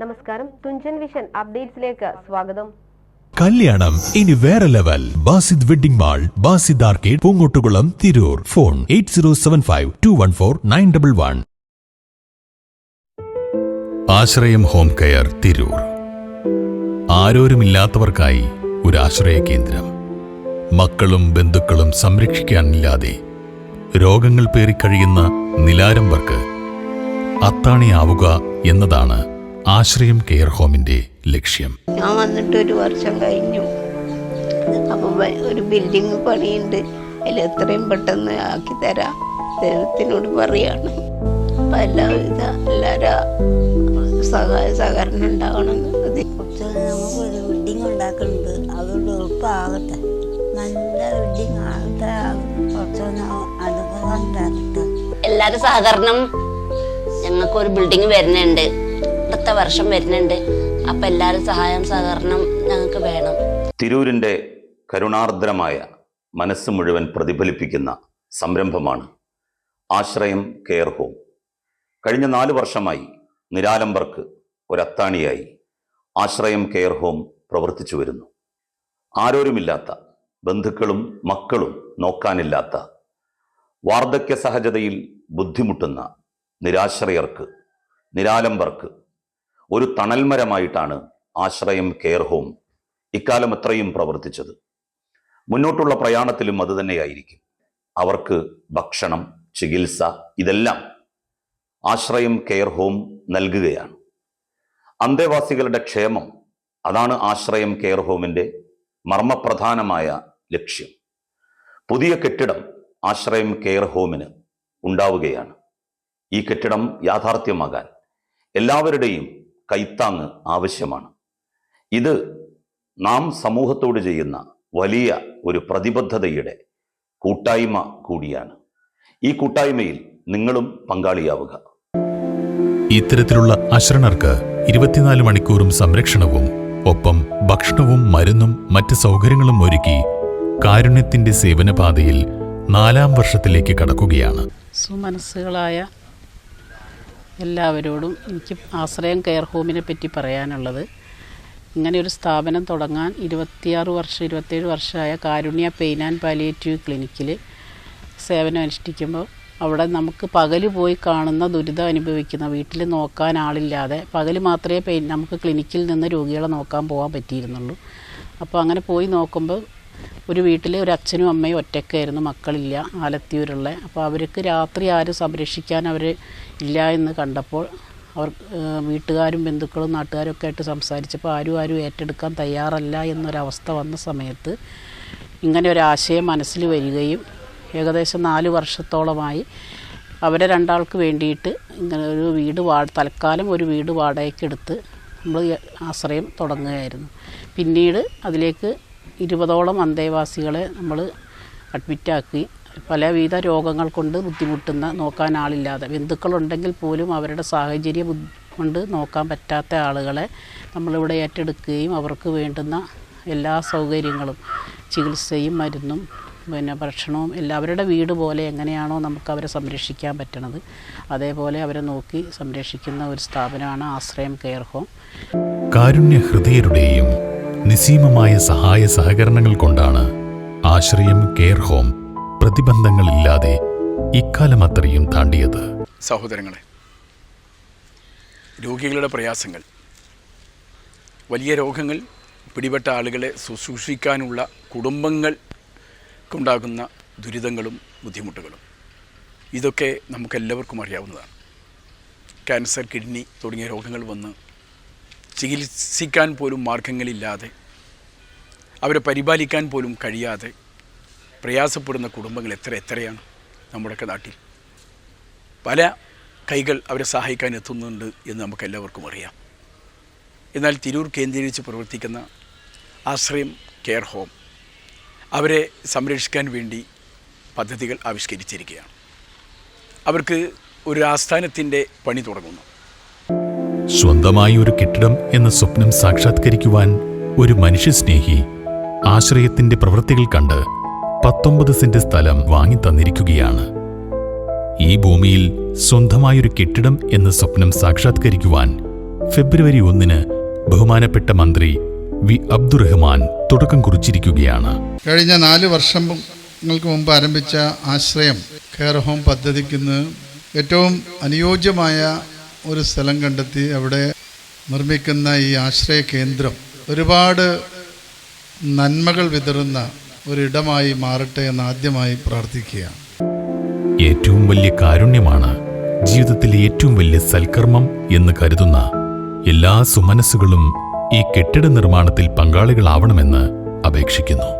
നമസ്കാരം. തുഞ്ചൻ വിഷൻ അപ്ഡേറ്റ്സിലേക്ക് സ്വാഗതം. കല്യാണം. ഇനി വേറെ level. Basid wedding mall Basid arcade Poongottukulam Tirur. Phone eight zero seven five two one four nine double one. Ashrayam home care Tirur. ആരോരുമില്ലാത്തവർക്കായി ഒരു ആശ്രയ കേന്ദ്രം. മക്കളും ബന്ധുക്കളും സംരക്ഷിക്കാനില്ലാതെ രോഗങ്ങൾ പേറിക്കഴിയുന്ന നിലാരംബർക്ക് അത്താണിയാവുക എന്നതാണ് ആശ്രയം കെയർ ഹോമിന്റെ ലക്ഷ്യം. ഞാൻ വന്നിട്ട് ഒരു വർഷം കഴിഞ്ഞു. അപ്പം ഒരു ബിൽഡിംഗ് പണിയുണ്ട്. അതിൽ എത്രയും പെട്ടെന്ന് ആക്കി തരാം. ദൈവത്തിനോട് പറയാണ്. അപ്പം എല്ലാവിധ എല്ലാവരും സഹായ സഹകരണം ഉണ്ടാവണം അത് കുറച്ച് നമുക്ക് ഉണ്ടാക്കുന്നുണ്ട്. അതുകൊണ്ട് ഉറപ്പാകട്ടെ. നല്ല ബിൽഡിംഗ് ആകട്ടെ. കുറച്ചൊന്ന് അനുഭവം ഉണ്ടാകട്ടെ എല്ലാരും സഹകരണം. ഞങ്ങൾക്ക് ഒരു ബിൽഡിംഗ് വരുന്നുണ്ട്. അടുത്ത വർഷം വരുന്നുണ്ട്. അപ്പൊ എല്ലാരും സഹായം സഹകരണം ഞങ്ങൾക്ക് വേണം. തിരൂരിന്റെ കരുണാർദ്രമായ മനസ്സ് മുഴുവൻ പ്രതിഫലിപ്പിക്കുന്ന സംരംഭമാണ് ആശ്രയം കെയർ ഹോം. കഴിഞ്ഞ നാല് വർഷമായി നിരാലംബർക്ക് ഒരത്താണിയായി ആശ്രയം കെയർ ഹോം പ്രവർത്തിച്ചു വരുന്നു. ആരോരുമില്ലാത്ത ബന്ധുക്കളും മക്കളും നോക്കാനില്ലാത്ത വാർദ്ധക്യ സഹജതയിൽ ബുദ്ധിമുട്ടുന്ന നിരാശ്രയർക്ക് നിരാലംബർക്ക് ഒരു തണൽമരമായിട്ടാണ് ആശ്രയം കെയർ ഹോം ഇക്കാലം എത്രയും പ്രവർത്തിച്ചത്. മുന്നോട്ടുള്ള പ്രയാണത്തിലും അതുതന്നെയായിരിക്കും അവർക്ക് ഭക്ഷണം ചികിത്സ ഇതെല്ലാം ആശ്രയം കെയർ ഹോം നൽകുകയാണ്. അന്തേവാസികളുടെ ക്ഷേമം അതാണ് ആശ്രയം കെയർ ഹോമിന്റെ മർമ്മപ്രധാനമായ ലക്ഷ്യം. പുതിയ കെട്ടിടം ആശ്രയം കെയർ ഹോമിന് ഉണ്ടാവുകയാണ്. ഈ കെട്ടിടം യാഥാർത്ഥ്യമാകാൻ എല്ലാവരുടെയും കൈത്താങ്ങ് ആവശ്യമാണ്. ഇത് നാം സമൂഹത്തോട് ചെയ്യുന്ന വലിയ ഒരു പ്രതിബദ്ധതയുടെ കൂട്ടായ്മ കൂടിയാണ്. ഈ കൂട്ടായ്മയിൽ നിങ്ങളും പങ്കാളിയാവുക. ഇത്തരത്തിലുള്ള അശ്രണർക്ക് ഇരുപത്തിനാല് മണിക്കൂറും സംരക്ഷണവും ഒപ്പം ഭക്ഷണവും മരുന്നും മറ്റ് സൗകര്യങ്ങളും ഒരുക്കി കാരുണ്യത്തിന്റെ സേവനപാതയിൽ നാലാം വർഷത്തിലേക്ക് കടക്കുകയാണ്. സുമനസ്സുകളായ എല്ലാവരോടും എനിക്ക് ആശ്രയം കെയർ ഹോമിനെ പറ്റി പറയാനുള്ളത്. ഇങ്ങനെ ഒരു സ്ഥാപനം തുടങ്ങാൻ ഇരുപത്തിയാറ് വർഷം ഇരുപത്തേഴ് വർഷമായ കാരുണ്യ പെയിൻ ആൻഡ് പാലിയേറ്റീവ് ക്ലിനിക്കിൽ സേവനം അനുഷ്ഠിക്കുമ്പോൾ അവിടെ നമുക്ക് പകൽ പോയി കാണുന്ന ദുരിതം അനുഭവിക്കുന്ന വീട്ടിൽ നോക്കാൻ ആളില്ലാതെ പകൽ മാത്രമേ പെയിൻ നമുക്ക് ക്ലിനിക്കിൽ നിന്ന് രോഗികളെ നോക്കാൻ പോകാൻ പറ്റിയിരുന്നുള്ളൂ. അപ്പോൾ അങ്ങനെ പോയി നോക്കുമ്പോൾ ഒരു വീട്ടിൽ ഒരു അച്ഛനും അമ്മയും ഒറ്റയ്ക്കായിരുന്നു മക്കളില്ല ആലത്തിയൂരുള്ള. അപ്പോൾ അവർക്ക് രാത്രി ആരും സംരക്ഷിക്കാൻ അവർ ഇല്ല എന്ന് കണ്ടപ്പോൾ അവർ വീട്ടുകാരും ബന്ധുക്കളും നാട്ടുകാരും ഒക്കെ ആയിട്ട് സംസാരിച്ചപ്പോൾ ആരും ആരും ഏറ്റെടുക്കാൻ തയ്യാറല്ല എന്നൊരവസ്ഥ വന്ന സമയത്ത് ഇങ്ങനെ ഒരാശയം മനസ്സിൽ വരികയും ഏകദേശം നാല് വർഷത്തോളമായി അവരെ രണ്ടാൾക്ക് വേണ്ടിയിട്ട് ഇങ്ങനെ ഒരു വീട് വാ തൽക്കാലം ഒരു വീട് വാടകയ്ക്കെടുത്ത് നമ്മൾ ആശ്രയം തുടങ്ങുകയായിരുന്നു. പിന്നീട് അതിലേക്ക് ഇരുപതോളം അന്തേവാസികളെ നമ്മൾ അഡ്മിറ്റാക്കി. പലവിധ രോഗങ്ങൾ കൊണ്ട് ബുദ്ധിമുട്ടുന്ന നോക്കാൻ ആളില്ലാതെ. ബന്ധുക്കളുണ്ടെങ്കിൽ പോലും അവരുടെ സാഹചര്യം കൊണ്ട് നോക്കാൻ പറ്റാത്ത ആളുകളെ നമ്മളിവിടെ ഏറ്റെടുക്കുകയും അവർക്ക് വേണ്ടുന്ന എല്ലാ സൗകര്യങ്ങളും ചികിത്സയും മരുന്നും പിന്നെ ഭക്ഷണവും എല്ലാവരുടെ വീട് പോലെ എങ്ങനെയാണോ നമുക്ക് അവരെ സംരക്ഷിക്കാൻ പറ്റണത്. അതേപോലെ അവരെ നോക്കി സംരക്ഷിക്കുന്ന ഒരു സ്ഥാപനമാണ് ആശ്രയം കെയർ ഹോം. കാരുണ്യ ഹൃദയരുടെയും നിസീമമായ സഹായ സഹകരണങ്ങൾ കൊണ്ടാണ് ആശ്രയം കെയർ ഹോം പ്രതിബന്ധങ്ങളില്ലാതെ ഇക്കാലം അത്രയും താണ്ടിയത്. സഹോദരങ്ങളെ രോഗികളുടെ പ്രയാസങ്ങൾ വലിയ രോഗങ്ങൾ പിടിപെട്ട ആളുകളെ ശുശ്രൂഷിക്കാനുള്ള കുടുംബങ്ങൾക്കുണ്ടാകുന്ന ദുരിതങ്ങളും ബുദ്ധിമുട്ടുകളും. ഇതൊക്കെ നമുക്കെല്ലാവർക്കും അറിയാവുന്നതാണ്. ക്യാൻസർ കിഡ്നി തുടങ്ങിയ രോഗങ്ങൾ വന്ന് ചികിത്സിക്കാൻ പോലും മാർഗങ്ങളില്ലാതെ അവരെ പരിപാലിക്കാൻ പോലും കഴിയാതെ പ്രയാസപ്പെടുന്ന കുടുംബങ്ങൾ എത്ര എത്രയാണ് നമ്മുടെയൊക്കെ നാട്ടിൽ. പല കൈകൾ അവരെ സഹായിക്കാൻ എത്തുന്നുണ്ട് എന്ന് നമുക്ക് എല്ലാവർക്കും അറിയാം. എന്നാൽ തിരൂർ കേന്ദ്രീകരിച്ച് പ്രവർത്തിക്കുന്ന ആശ്രയം കെയർ ഹോം അവരെ സംരക്ഷിക്കാൻ വേണ്ടി പദ്ധതികൾ ആവിഷ്കരിച്ചിരിക്കുകയാണ്. അവർക്ക് ഒരു ആസ്ഥാനത്തിന്റെ പണി തുടങ്ങുന്നു. സ്വന്തമായി ഒരു കെട്ടിടം എന്ന സ്വപ്നം സാക്ഷാത്കരിക്കുവാൻ ഒരു മനുഷ്യസ്നേഹി ആശ്രയത്തിന്റെ പ്രവൃത്തികൾ കണ്ട് പത്തൊമ്പത് സെന്റ് സ്ഥലം വാങ്ങി തന്നിരിക്കുകയാണ്. ഈ ഭൂമിയിൽ സ്വന്തമായൊരു കെട്ടിടം എന്ന സ്വപ്നം സാക്ഷാത്കരിക്കുവാൻ ഫെബ്രുവരി ഒന്നിന് ബഹുമാനപ്പെട്ട മന്ത്രി വി. അബ്ദുറഹ്മാൻ തുടക്കം കുറിച്ചിരിക്കുകയാണ്. കഴിഞ്ഞ നാല് വർഷങ്ങൾക്ക് മുമ്പ് ആരംഭിച്ച ആശ്രയം കെയർ ഹോം പദ്ധതിക്ക് ഏറ്റവും അനുയോജ്യമായ ഒരു സ്ഥലം കണ്ടെത്തി അവിടെ നിർമ്മിക്കുന്ന ഈ ആശ്രയ കേന്ദ്രം ഒരുപാട് നന്മകൾ വിതറുന്ന ഒരിടമായി മാറട്ടെ എന്ന് ആദ്യമായി പ്രാർത്ഥിക്കുകയാണ്. ഏറ്റവും വലിയ കാരുണ്യമാണ് ജീവിതത്തിലെ ഏറ്റവും വലിയ സൽക്കർമ്മം എന്ന് കരുതുന്ന എല്ലാ സുമനസ്സുകളും ഈ കെട്ടിട നിർമ്മാണത്തിൽ പങ്കാളികളാവണമെന്ന് അപേക്ഷിക്കുന്നു.